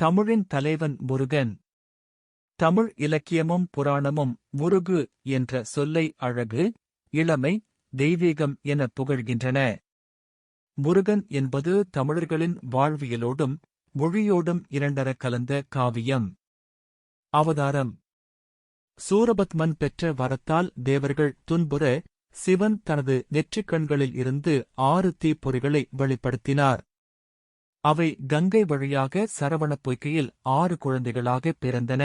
தமிழின் தலைவன் முருகன். தமிழ் இலக்கியமும் புராணமும் முருகு என்ற சொல்லை அழகு இளமை தெய்வீகம் என புகழ்கின்றன. முருகன் என்பது தமிழர்களின் வாழ்வியலோடும் மொழியோடும் இரண்டர கலந்த காவியம். அவதாரம். சூரபத்மன் பெற்ற வரத்தால் தேவர்கள் துன்புற சிவன் தனது நெற்றிக் கண்களில் இருந்து ஆறு தீப்பொறிகளை வெளிப்படுத்தினார். அவை கங்கை வழியாக சரவணப் பொய்கையில் ஆறு குழந்தைகளாக பிறந்தன.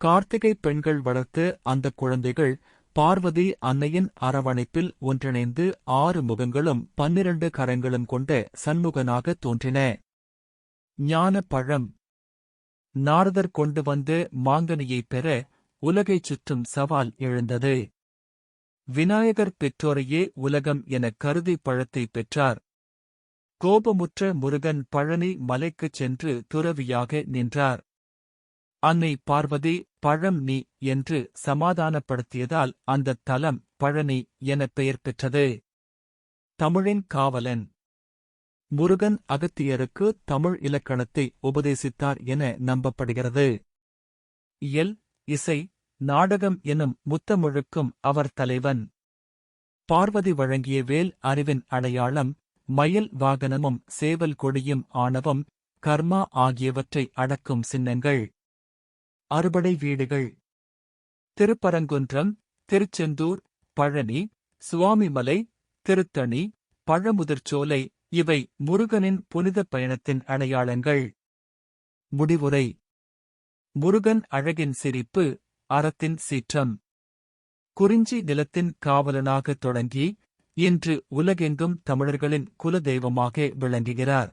கார்த்திகை பெண்கள் வளர்த்து அந்தக் குழந்தைகள் பார்வதி அன்னையின் அரவணைப்பில் ஒன்றிணைந்து ஆறு முகங்களும் பன்னிரண்டு கரங்களும் கொண்ட சண்முகனாக தோன்றின. ஞான பழம் நாரதர் கொண்டு வந்து மாங்கனியைப் பெற உலகைச் சுற்றும் சவால் எழுந்தது. விநாயகர் பெற்றோரையே உலகம் எனக் கருதி பழத்தை பெற்றார். கோபமுற்ற முருகன் பழனி மலைக்குச் சென்று துறவியாக நின்றார். அன்னை பார்வதி பழம் நீ என்று சமாதானப்படுத்தியதால் அந்தத் தலம் பழனி எனப் பெயர் பெற்றது. தமிழின் காவலன். முருகன் அகத்தியருக்கு தமிழ் இலக்கணத்தை உபதேசித்தார் என நம்பப்படுகிறது. இயல் இசை நாடகம் எனும் முத்தமிழுக்கும் அவர் தலைவன். பார்வதி வழங்கிய வேல் அறிவின் அடையாளம் மயில் வாகனமும் சேவல் கொடியும் ஆணவம் கர்மா ஆகியவற்றை அடக்கும் சின்னங்கள். அறுபடை வீடுகள். திருப்பரங்குன்றம் திருச்செந்தூர் பழனி சுவாமிமலை திருத்தணி பழமுதிர்ச்சோலை இவை முருகனின் புனித பயணத்தின் அடையாளங்கள். முடிவுரை. முருகன் அழகின் சிரிப்பு அறத்தின் சீற்றம். குறிஞ்சி நிலத்தின் காவலனாகத் தொடங்கி இன்று உலகெங்கும் தமிழர்களின் குலதெய்வமாக விளங்குகிறார்.